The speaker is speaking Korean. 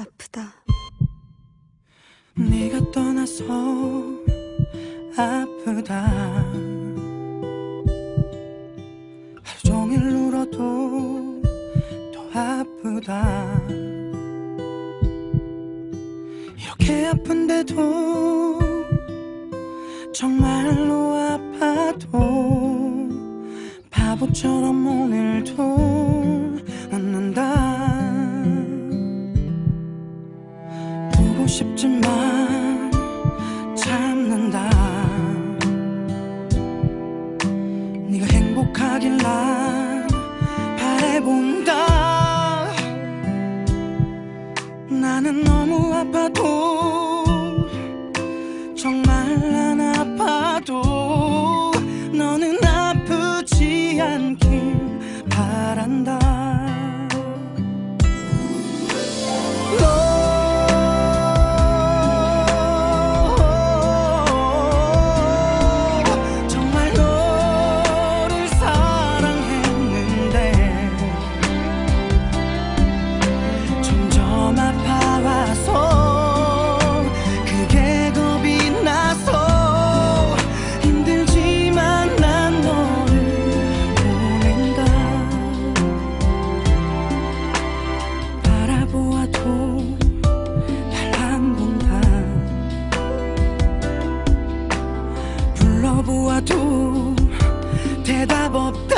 아프다. 네가 떠나서 아프다 하루 종일 울어도 더 아프다 이렇게 아픈데도 정말로 아파도 바보처럼 오늘도 쉽지만 참는다. 네가 행복하길 난 바래본다. 나는 너무 아파도 대답 없